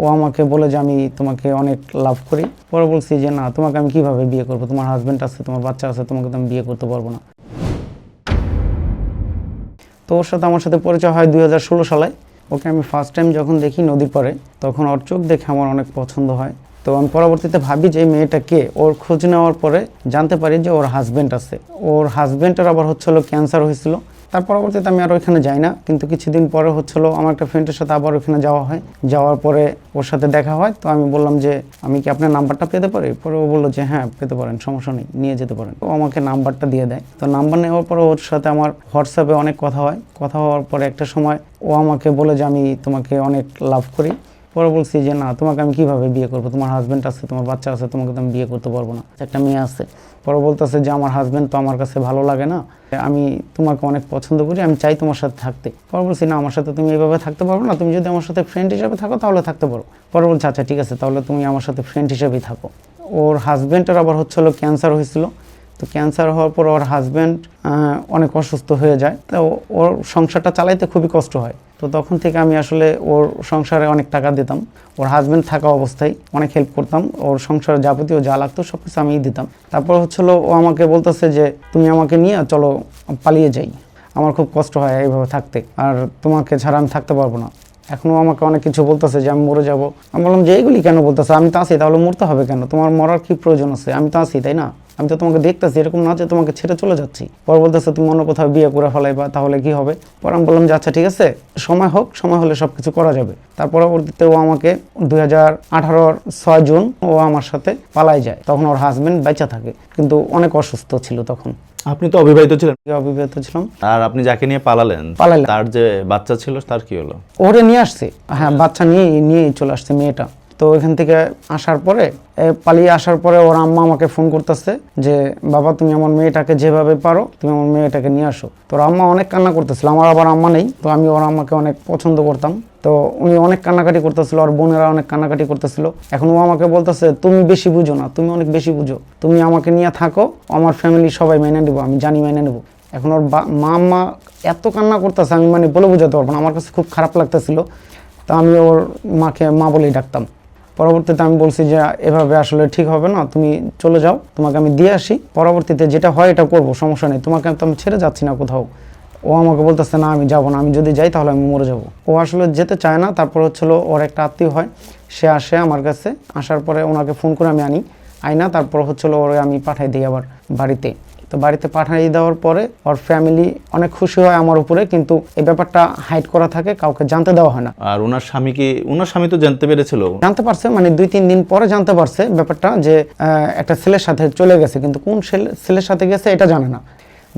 ও আমাকে বলে যে আমি তোমাকে অনেক লাভ করি। পরে বলছি যে, না, তোমাকে আমি কীভাবে বিয়ে করব? তোমার হাজবেন্ড আছে, তোমার বাচ্চা আছে, তোমাকে তো আমি বিয়ে করতে পারব না। তো ওর সাথে আমার সাথে পরিচয় হয় দুই হাজার ষোলো সালে। ওকে আমি ফার্স্ট টাইম যখন দেখি নদীর পরে তখন ওর চোখ দেখে আমার অনেক পছন্দ হয়। তো আমি পরবর্তীতে ভাবি যে, এই মেয়েটা কে? ওর খোঁজ নেওয়ার পরে জানতে পারি যে, ওর হাজবেন্ড আছে। ওর হাজবেন্ডের আবার হচ্ছিল ক্যান্সার হয়েছিল। তার পরবর্তীতে আমি আর ওইখানে যাই না। কিন্তু কিছুদিন পরে হচ্ছিল আমার একটা ফ্রেন্ডের সাথে আবার ওইখানে যাওয়া হয়। যাওয়ার পরে ওর সাথে দেখা হয়। তো আমি বললাম যে, আমি কি আপনার নাম্বারটা পেতে পারি? পরে ও বলল যে হ্যাঁ পেতে পারেন, সমস্যা নেই, নিয়ে যেতে পারেন। ও আমাকে নাম্বারটা দিয়ে দেয়। তো নাম্বার নেওয়ার পরে ওর সাথে আমার হোয়াটসঅ্যাপে অনেক কথা হয়। কথা হওয়ার পরে একটা সময় ও আমাকে বলে যে, আমি তোমাকে অনেক লাভ করি। পরে বলছি যে, না, তোমাকে আমি কীভাবে বিয়ে করব? তোমার হাজব্যান্ড আছে, তোমার বাচ্চা আছে, তোমাকে তো আমি বিয়ে করতে পারব না। একটা মেয়ে আছে। পরে বলতেছে যে, আমার হাজবেন্ড তো আমার কাছে ভালো লাগে না। আমি তোমাকে অনেক পছন্দ করি, আমি চাই তোমার সাথে থাকতে। পরে বলছি, না, আমার সাথে তুমি এইভাবে থাকতে পারব না। তুমি যদি আমার সাথে ফ্রেন্ড হিসেবে থাকো, তাহলে থাকতে পারো। পরে বলছে আচ্ছা ঠিক আছে, তাহলে তুমি আমার সাথে ফ্রেন্ড হিসেবেই থাকো। ওর হাজবেন্ডের আবার হচ্ছিল ক্যান্সার হয়েছিল। তো ক্যান্সার হওয়ার পর ওর হাজব্যান্ড অনেক অসুস্থ হয়ে যায়। তো ওর সংসারটা চালাইতে খুবই কষ্ট হয়। তো তখন থেকে আমি আসলে ওর সংসারে অনেক টাকা দিতাম। ওর হাজব্যান্ড থাকা অবস্থায় অনেক হেল্প করতাম। ওর সংসারে যাবতীয় যা লাগতো সব কিছু আমিই দিতাম। তারপর হচ্ছিল ও আমাকে বলতেছে যে, তুমি আমাকে নিয়ে চলো, পালিয়ে যাই। আমার খুব কষ্ট হয় এইভাবে থাকতে। আর তোমাকে ছাড়া আমি থাকতে পারব না। এখনও আমাকে অনেক কিছু বলতেছে যে, আমি মরে যাব। আমি বললাম, যে এইগুলি কেন বলতেছে? আমি তো আছি, তাহলে মরতে হবে কেন? তোমার মরার কি প্রয়োজন আছে? আমি তো আছি, তাই না? আমি তো তোমাকে দেখতেছি এরকম না যে তোমাকে ছেড়ে চলে যাচ্ছি। পর বলতেছে তুমি অন্য কোথাও বিয়ে করে ফেলাইবা তাহলে কি হবে? পর আমি বললাম যে আচ্ছা ঠিক আছে সময় হোক সময় হলে সব কিছু করা যাবে। তার পরবর্তীতে ও আমাকে দুই হাজার আঠারোর ছয় জুন ও আমার সাথে পালাই যায়। তখন ওর হাজবেন্ড বেঁচে থাকে কিন্তু অনেক অসুস্থ ছিল তখন। আপনি তো অবিবাহিত ছিলেন। অবিবাহিত ছিলাম। আর আপনি যাকে নিয়ে পালালেন পালাইলাম। তার যে বাচ্চা ছিল তার কি হলো? ওরে নিয়ে আসছে। হ্যাঁ বাচ্চা নিয়ে নিয়েই চলে আসছে মেয়েটা। তো এখান থেকে আসার পরে পালিয়ে আসার পরে ওর আম্মা আমাকে ফোন করতেছে যে, বাবা, তুমি আমার মেয়েটাকে যেভাবে পারো, তুমি আমার মেয়েটাকে নিয়ে আসো। তো ওর আম্মা অনেক কান্না করতেছিল, আমার আবার আম্মা নেই, তো আমি ওর আম্মাকে অনেক পছন্দ করতাম। তো উনি অনেক কান্নাকাটি করতেছিল আর বোনেরা অনেক কান্নাকাটি করতেছিল। এখন ও আমাকে বলতেছে, তুমি বেশি বুঝো না, তুমি অনেক বেশি বুঝো। তুমি আমাকে নিয়ে থাকো, আমার ফ্যামিলি সবাই মেনে নেব, আমি জানি মেনে নেব। এখন ওর মা মা এত কান্না করতেছে, আমি মানে বলে বোঝাতে পারব না, আমার কাছে খুব খারাপ লাগতেছিল। তা আমি ওর মাকে, মা বলেই ডাকতাম। পরবর্তীতে আমি বলছি যে এভাবে আসলে ঠিক হবে না, তুমি চলে যাও, তোমাকে আমি দিয়ে আসি। পরবর্তীতে যেটা হয় এটা করব, সমস্যা নেই। তোমাকে তো আমি ছেড়ে যাচ্ছি না কোথাও। ও আমাকে বলতেছে, না, আমি যাব না, আমি যদি যাই তাহলে আমি মরে যাব। ও আসলে যেতে চায় না, তারপর হচ্ছিল ওর একটা আত্মীয় হয়, সে আসে আমার কাছে, আসার পরে ওনাকে ফোন করে আমি আনি আইনা তারপর হচ্ছিল ওরে আমি পাঠাই দিই আবার বাড়িতে। তো বাড়িতে পাঠিয়ে দেওয়ার পরে ওর ফ্যামিলি অনেক খুশি হয় আমার উপরে কিন্তু এই ব্যাপারটা হাইড করা থাকে কাউকে জানতে দেওয়া হয় না। আর ওনার স্বামী কি ওনার স্বামী তো জানতে পেরেছিল? জানতে পারছে মানে দুই তিন দিন পরে জানতে পারছে ব্যাপারটা যে একটা ছেলের সাথে চলে গেছে কিন্তু কোন ছেলে- ছেলের সাথে গেছে এটা জানে না।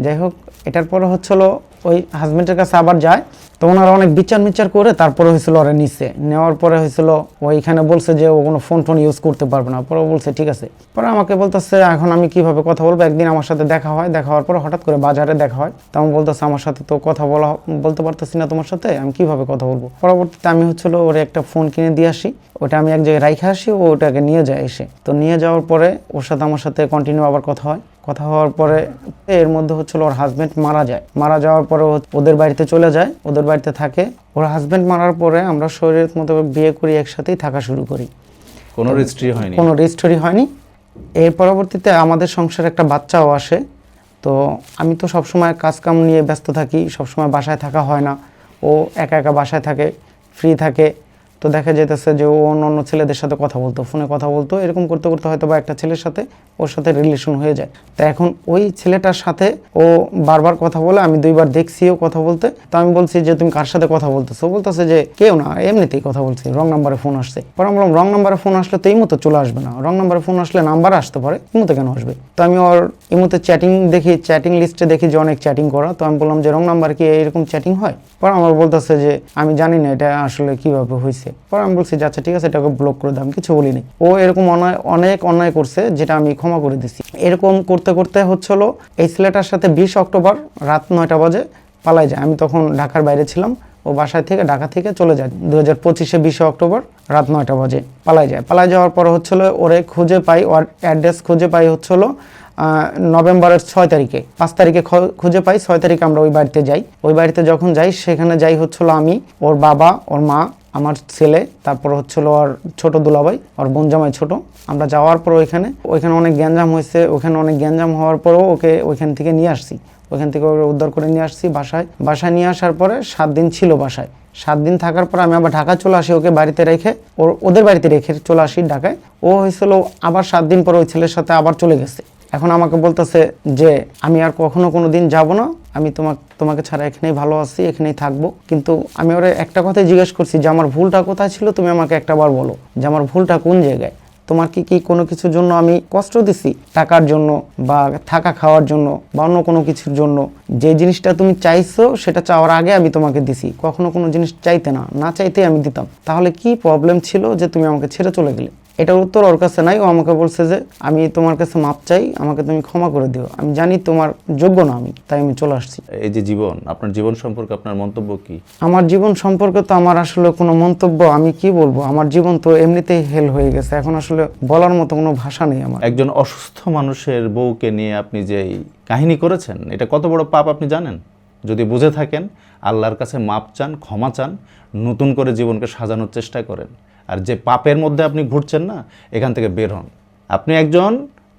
যাই হোক এটার পরে হচ্ছিল ওই হাজবেন্ডের কাছে আবার যায়। তো ওনারা অনেক বিচার মিচার করে তারপরে হয়েছিল ওরা নিচে নেওয়ার পরে হয়েছিল ওইখানে বলছে যে ও কোনো ফোন টোন ইউজ করতে পারবে না। পরে বলছে, ঠিক আছে। পরে আমাকে বলতেছে, এখন আমি কীভাবে কথা বলব? একদিন আমার সাথে দেখা হয়। দেখা হওয়ার পরে হঠাৎ করে বাজারে দেখা হয়। তো আমি বলতেছে, আমার সাথে তো কথা বলা বলতে পারতেছি না তোমার সাথে। আমি কীভাবে কথা বলব? পরবর্তীতে আমি হচ্ছিল ওর একটা ফোন কিনে দিয়ে আসি। ওটা আমি এক জায়গায় রাইখে আসি, ও ওটাকে নিয়ে যায় এসে। তো নিয়ে যাওয়ার পরে ওর সাথে আমার সাথে কন্টিনিউ আবার কথা হয়। কথা হওয়ার পরে এর মধ্যে হচ্ছিল ওর হাজবেন্ড মারা যায়। মারা যাওয়ার পরে ওদের বাড়িতে চলে যায়। ওদের বাড়িতে থাকে। ওর হাজবেন্ড মারার পরে আমরা শরীরের মতো বিয়ে করি একসাথেই থাকা শুরু করি। কোনো রেজিস্ট্রি হয়নি। কোনো রেজিস্ট্রি হয়নি। এর পরবর্তীতে আমাদের সংসারে একটা বাচ্চাও আসে। তো আমি তো সবসময় কাজকাম নিয়ে ব্যস্ত থাকি সবসময় বাসায় থাকা হয় না। ও একা একা বাসায় থাকে ফ্রি থাকে। তো দেখা যেতেছে যে ও অন্য অন্য ছেলেদের সাথে কথা বলতো, ফোনে কথা বলতো, এরকম করতে করতে হয়তো বা একটা ছেলের সাথে ওর সাথে রিলেশন হয়ে যায়। তা এখন ওই ছেলেটার সাথে ও বারবার কথা বলে, আমি দুইবার দেখছিও কথা বলতে। তো আমি বলছি যে, তুমি কার সাথে কথা বলতেছো? ও বলতেছে যে, কেউ না, এমনিতেই কথা বলছি রং নাম্বারে ফোন আসছে। পরে আমি বললাম রং নাম্বারে ফোন আসলে তো এই মতো চলে আসবে না। রং নাম্বারে ফোন আসলে নাম্বার আসতে পারে ইমোতে কেন আসবে? তো আমি ওর ইমোতে চ্যাটিং দেখি চ্যাটিং লিস্টে দেখি যে, অনেক চ্যাটিং করা। তো আমি বললাম যে রং নাম্বার কি এরকম চ্যাটিং হয়? পরে আমার বলতেছে যে, আমি জানি না এটা আসলে কীভাবে হয়েছে পরে আমি বলছি আচ্ছা ঠিক আছে, এটাকে ব্লক করে দাম কিছু বলিনি। ও এরকম অন্যায় অনেক অন্যায় করছে, যেটা আমি ক্ষমা করে দিছি। এরকম করতে করতে হচ্ছিল এই ছেলেটার সাথে বিশ অক্টোবর রাত নয়টা বাজে পালাই যায়। আমি তখন ঢাকার বাইরে ছিলাম, ও বাসায় থেকে ঢাকা থেকে চলে যায়। দু হাজার পঁচিশে বিশে অক্টোবর রাত নয়টা বাজে পালাই যায়। পালাই যাওয়ার পর হচ্ছিল ওরে খুঁজে পাই, ওর অ্যাড্রেস খুঁজে পাই হচ্ছিল নভেম্বরের ছয় তারিখে। পাঁচ তারিখে খুঁজে পাই, ছয় তারিখে আমরা ওই বাড়িতে যাই। ওই বাড়িতে যখন যাই, সেখানে যাই হচ্ছিল আমি, ওর বাবা, ওর মা আমার ছেলে, তারপর হচ্ছিল আর ছোট দুলাভাই, ওর বোনজামাই ছোট। আমরা যাওয়ার পর ওইখানে ওইখানে অনেক গ্যাঞ্জাম হয়েছে ওখানে অনেক গ্যাঞ্জাম হওয়ার পরেও ওকে ওইখান থেকে নিয়ে আসছি। ওইখান থেকে উদ্ধার করে নিয়ে আসছি বাসায়। বাসায় নিয়ে আসার পরে সাত দিন ছিল বাসায়। সাত দিন থাকার পর আমি আবার ঢাকা চলে আসি ওকে বাড়িতে রেখে। ওর, ওদের বাড়িতে রেখে চলে আসি ঢাকায়। ও হয়েছিল আবার সাত দিন পর ওই ছেলের সাথে আবার চলে গেছে। এখন আমাকে বলতেছে যে, আমি আর কখনো কোনো দিন যাব না। আমি তোমাকে তোমাকে ছাড়া এখানেই ভালো আছি, এখানেই থাকব। কিন্তু আমি ওরা একটা কথাই জিজ্ঞেস করছি যে, আমার ভুলটা কোথায় ছিল? তুমি আমাকে একটাবার বলো যে, আমার ভুলটা কোন জায়গায়? তোমার কি কি কোনো কিছুর জন্য আমি কষ্ট দিছি? টাকার জন্য বা থাকা খাওয়ার জন্য বা অন্য কোনো কিছুর জন্য? যে জিনিসটা তুমি চাইছো, সেটা চাওয়ার আগে আমি তোমাকে দিছি। কখনো কোনো জিনিস চাইতে না। না চাইতেই আমি দিতাম। তাহলে কি প্রবলেম ছিল যে, তুমি আমাকে ছেড়ে চলে গেলে? এটার উত্তর ওর কাছে নাই। ও আমাকে বলছে যে আমি তোমার কাছে মাপ চাই আমাকে তুমি ক্ষমা করে দিও। আমি জানি তোমার যোগ্য না আমি তাই আমি চলে আসছি। এই যে জীবন আপনার জীবন সম্পর্কে আপনার মন্তব্য কি? আমার জীবন সম্পর্কে তো আমার আসলে কোনো মন্তব্য আমি কি বলব? আমার জীবন তো এমনিতেই হেল হয়ে গেছে। এখন আসলে বলার মতো কোনো ভাষা নেই আমার। একজন অসুস্থ মানুষের বউকে নিয়ে আপনি যে কাহিনী করেছেন এটা কত বড় পাপ আপনি জানেন? যদি বুঝে থাকেন আল্লাহর কাছে মাপ চান ক্ষমা চান নতুন করে জীবনকে সাজানোর চেষ্টা করেন। আর যে পাপের মধ্যে আপনি ঘুরছেন না, এখান থেকে বের হন। আপনি একজন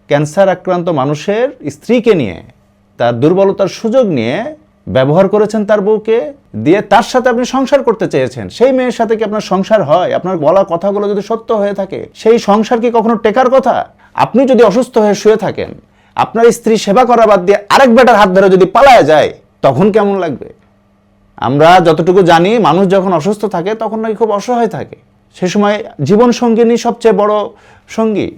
ক্যান্সার আক্রান্ত মানুষের স্ত্রীকে নিয়ে, তার দুর্বলতার সুযোগ নিয়ে ব্যবহার করেছেন তার বউকে, দিয়ে তার সাথে আপনি সংসার করতে চেয়েছেন। সেই মেয়ের সাথে কি আপনার সংসার হয়? আপনার বলা কথাগুলো যদি সত্য হয়ে থাকে, সেই সংসার কি কখনো টেকার কথা? আপনি যদি অসুস্থ হয়ে শুয়ে থাকেন, আপনার স্ত্রী সেবা করা বাদ দিয়ে আরেক বেটার হাত ধরে যদি পালায়া যায়, তখন কেমন লাগবে? আমরা যতটুকু জানি, মানুষ যখন অসুস্থ থাকে, তখন নাকি খুব অসহায় থাকে। সে সময় জীবন সঙ্গিনী সবচেয়ে বড় সঙ্গী।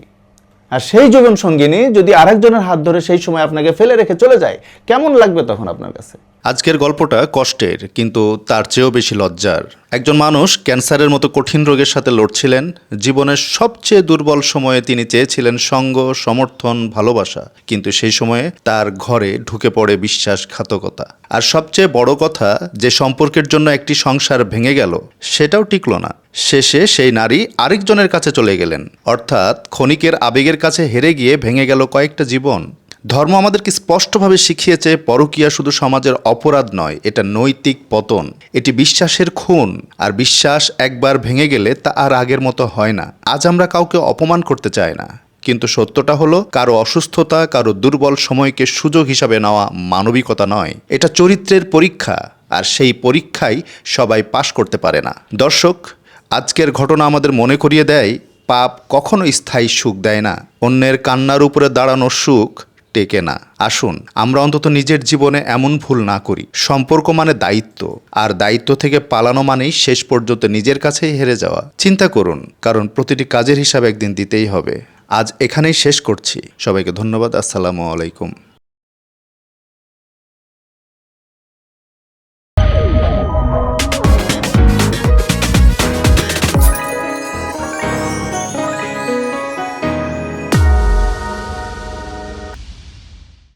আর সেই জীবন সঙ্গিনী যদি আরেকজনের হাত ধরে সেই সময় আপনাকে ফেলে রেখে চলে যায়, কেমন লাগবে তখন আপনার কাছে? আজকের গল্পটা কষ্টের, কিন্তু তার চেয়েও বেশি লজ্জার। একজন মানুষ ক্যান্সারের মতো কঠিন রোগের সাথে লড়ছিলেন, জীবনের সবচেয়ে দুর্বল সময়ে তিনি চেয়েছিলেন সঙ্গ, সমর্থন, ভালোবাসা, কিন্তু সেই সময়ে তার ঘরে ঢুকে পড়ে বিশ্বাসঘাতকতা। আর সবচেয়ে বড় কথা, যে সম্পর্কের জন্য একটি সংসার ভেঙে গেল, সেটাও টিকল না। শেষে সেই নারী আরেকজনের কাছে চলে গেলেন। অর্থাৎ ক্ষণিকের আবেগের কাছে হেরে গিয়ে ভেঙে গেল কয়েকটা জীবন। ধর্ম আমাদেরকে স্পষ্টভাবে শিখিয়েছে, পরকীয়া শুধু সমাজের অপরাধ নয়, এটা নৈতিক পতন। এটি বিশ্বাসের খুন, আর বিশ্বাস একবার ভেঙে গেলে তা আর আগের মতো হয় না। আজ আমরা কাউকে অপমান করতে চাই না, কিন্তু সত্যটা হলো, কারও অসুস্থতা, কারও দুর্বল সময়কে সুযোগ হিসাবে নেওয়া মানবিকতা নয়। এটা চরিত্রের পরীক্ষা, আর সেই পরীক্ষাই সবাই পাশ করতে পারে না। দর্শক, আজকের ঘটনা আমাদের মনে করিয়ে দেয়, পাপ কখনো স্থায়ী সুখ দেয় না। অন্যের কান্নার উপরে দাঁড়ানো সুখ টেকে না। আসুন, আমরা অন্তত নিজের জীবনে এমন ভুল না করি। সম্পর্ক মানে দায়িত্ব, আর দায়িত্ব থেকে পালানো মানেই শেষ পর্যন্ত নিজের কাছেই হেরে যাওয়া। চিন্তা করুন, কারণ প্রতিটি কাজের হিসাব একদিন দিতেই হবে। আজ এখানেই শেষ করছি। সবাইকে ধন্যবাদ, আসসালামু আলাইকুম।